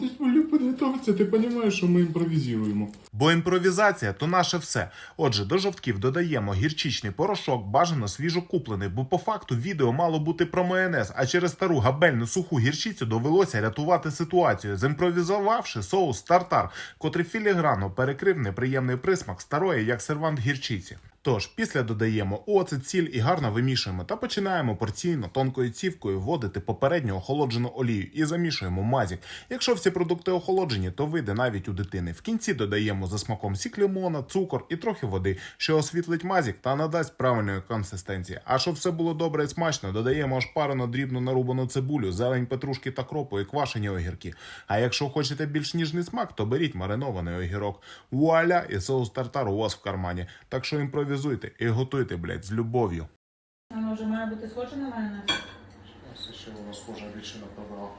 ти ж підготовитися, ти розумієш, що ми імпровізуємо. Бо імпровізація то наше все. Отже, до жовтків додаємо гірчичний порошок, бажано свіжокуплений, бо по факту відео мало бути про майонез, а через стару габельну суху гірчицю довелося рятувати ситуацію, зімпровізувавши соус тартар, котрий філігранно перекрив неприємний присмак старої, як сервант гірчиці. Тож, після додаємо оцет, сіль і гарно вимішуємо та починаємо порційно тонкою цівкою вводити попередньо охолоджену олію і замішуємо мазік. Якщо всі продукти охолоджені, то вийде навіть у дитини. В кінці додаємо за смаком сік лимона, цукор і трохи води, що освітлить мазік та надасть правильної консистенції. А щоб все було добре і смачно, додаємо аж парено дрібно нарубану цибулю, зелень петрушки та кропу і квашені огірки. А якщо хочете більш ніжний смак, то беріть маринований огірок. Вуаля і соус тартар у вас в кармані. Так що імпровізуйте і готуйте, блядь, з любов'ю. Вона вже має бути схожа на. Ось ще вона схожа більше на пробрав.